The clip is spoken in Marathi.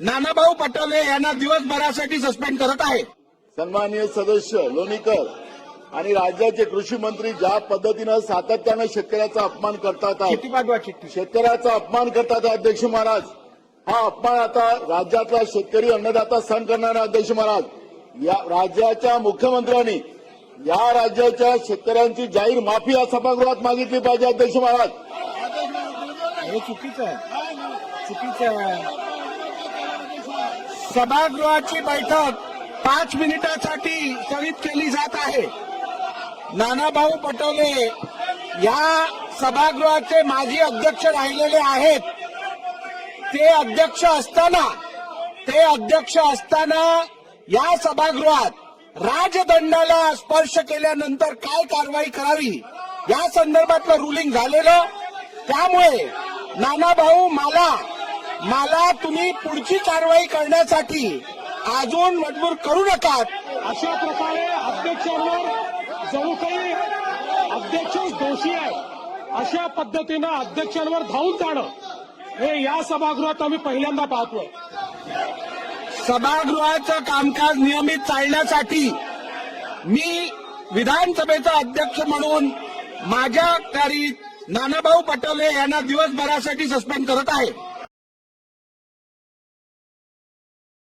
नानाभाऊ पटोले यांना दिवसभरासाठी सस्पेंड करत आहे. सन्माननीय सदस्य लोणीकर आणि राज्याचे कृषी मंत्री ज्या पद्धतीनं सातत्यानं शेतकऱ्याचा अपमान करतात शेतकऱ्याचा अपमान करतात अध्यक्ष महाराज. हा अपमान आता राज्यातला शेतकरी अन्नदाता सहन करणारे अध्यक्ष महाराज. या राज्याच्या मुख्यमंत्र्यांनी या राज्याच्या शेतकऱ्यांची जाहीर माफी या सभागृहात मागितली पाहिजे अध्यक्ष महाराज. हे चुकीचं आहे. चुकीचं आहे. सभागृहाची बैठक पाच मिनिटासाठी स्थगित केली जात आहे. नानाभाऊ पटोले या सभागृहाचे माजी अध्यक्ष राहिलेले आहेत. ते अध्यक्ष असताना ते अध्यक्ष असताना या सभागृहात राजदंडाला स्पर्श केल्यानंतर काय कारवाई करावी या संदर्भातलं रुलिंग झालेलं. त्यामुळे नानाभाऊ मला मला तुम्ही पुढची कारवाई करण्यासाठी अजून मजबूर करू नका अशा प्रकारे अध्यक्षांवर जणू काही अध्यक्षच दोषी आहे अशा पद्धतीनं अध्यक्षांवर धावून जाणं हे या सभागृहात आम्ही पहिल्यांदा पाहतोय. सभागृहाचं कामकाज नियमित चालण्यासाठी मी विधानसभेचा अध्यक्ष म्हणून माझ्या कारी नानाभाऊ पटोले यांना दिवसभरासाठी सस्पेंड करत आहे.